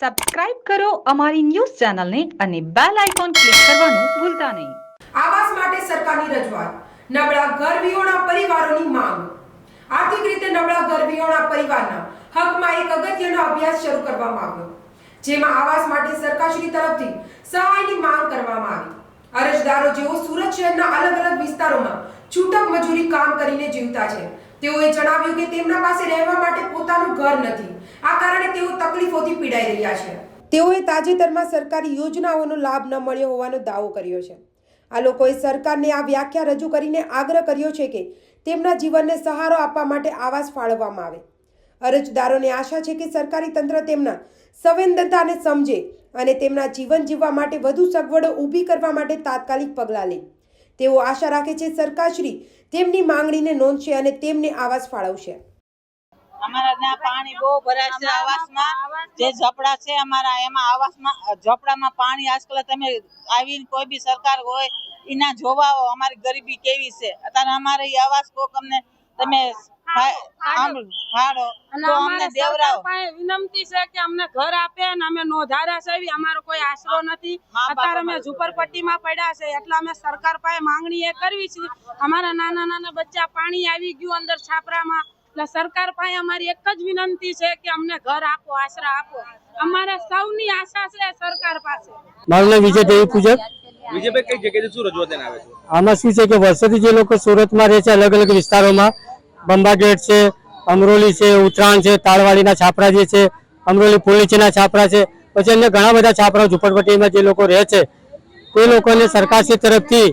Subscribe કરો અમારી news ચેનલને અને બેલ આઇકોન ક્લિક કરવાનું ભૂલતા નહીં. આવાસ માટે સરકારની રજૂઆત. નબળા ઘર વિહોણા પરિવારોની માંગ. આર્થિક રીતે નબળા ઘર વિહોણા પરિવારના હકમાં એક અગત્યનો અભ્યાસ શરૂ કરવામાં આવ્યો, જેમાં આવાસ માટે સરકારશ્રી તરફથી સહાયની માંગ કરવામાં આવી. અરજદારો જેઓ સુરત શહેરના અલગ અલગ વિસ્તારોમાં છૂટક મજૂરી કામ કરીને જીવતા છે તેઓએ જણાવ્યું કે તેમના પાસે રહેવા માટે પોતાનું ઘર નથી. આ કારણે તેઓ તકલીફોથી પીડાઈ રહ્યા છે. તેઓએ તાજેતરમાં સરકારી યોજનાઓનો લાભ ન મળ્યો હોવાનો દાવો કર્યો છે. આ લોકોએ સરકારને આ વ્યાખ્યા રજૂ કરીને આગ્રહ કર્યો છે કે તેમના જીવનને સહારો આપવા માટે આવાસ ફાળવવામાં આવે. અરજદારોને આશા છે કે સરકારી તંત્ર તેમના સંવેદનતાને સમજે અને તેમના જીવન જીવવા માટે વધુ સગવડો ઊભી કરવા માટે તાત્કાલિક પગલાં લે. તેઓ આશા રાખે છે સરકારશ્રી તેમની માંગણીને નોંધશે અને તેમને આવાસ ફાળવશે. અમારા ત્યાં પાણી બહુ ભરાય છે આવાસમાં. જે ઝપડા છે અમારા એમાં આવાસમાં ઝપડામાં પાણી આજકાલ તમે આવીને કોઈ બી સરકાર હોય એના જોવાઓ અમારી ગરીબી કેવી છે? અત્યારે અમારે આવાસ કોક અમને તમે વિનંતી છે કે અમને ઘર આપે અને અમે નો ધારાસભ્ય અમારો કોઈ આશરો નથી. અત્યારે અમે ઝુંપડપટ્ટીમાં પડ્યા છે એટલે અમે સરકાર પાસે માંગણી એ કરવી છે. અમારા નાના નાના બચ્ચા પાણી આવી ગયું અંદર છાપરામાં. એટલે સરકાર પાસે અમારી એક જ વિનંતી છે કે અમને ઘર આપો આશરા આપો. અમારે સૌની આશા છે સરકાર પાસે. મારું નામ વિજય દેવી પૂજક. વિજયભાઈ કઈ જગ્યાએથી શું રજૂઆત આવે છે? આમાં શું છે કે વર્ષોથી જે લોકો સુરતમાં રહે છે અલગ અલગ વિસ્તારોમાં બંબા ગેટ છે અમરોલી છે ઉત્તરાયણ છે તાળવાડીના છાપરા જે છે અમરોલી પોલીસના છાપરા છે પછી અન્ય ઘણા બધા છાપરાઓ ઝુંપડપટ્ટીમાં જે લોકો રહે છે તે લોકોને સરકારશ્રી તરફથી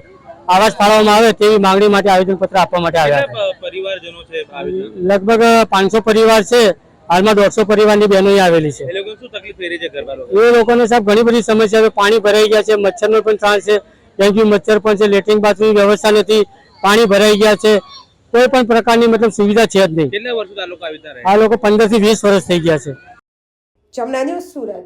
આવાસ ફાળવવામાં આવે તેવી માંગણી માટે આવેદનપત્ર આપવા માટે આવ્યા પરિવારજનો છે લગભગ પાંચસો પરિવાર છે. હાલમાં દોઢસો પરિવારની બહેનો આવેલી છે. એ લોકોને સાહેબ ઘણી બધી સમસ્યા છે. પાણી ભરાઈ ગયા છે મચ્છરનો પણ ત્રાસ છે. ડેન્ગ્યુ મચ્છર પણ છે. લેટ્રિન બાથરૂમની વ્યવસ્થા નથી. પાણી ભરાઈ ગયા છે. કોઈ પણ પ્રકારની મતલબ સુવિધા છે જ નહીં. આ લોકો પંદરથી વીસ વર્ષ થઈ ગયા છે. જમના ન્યૂઝ સુરત.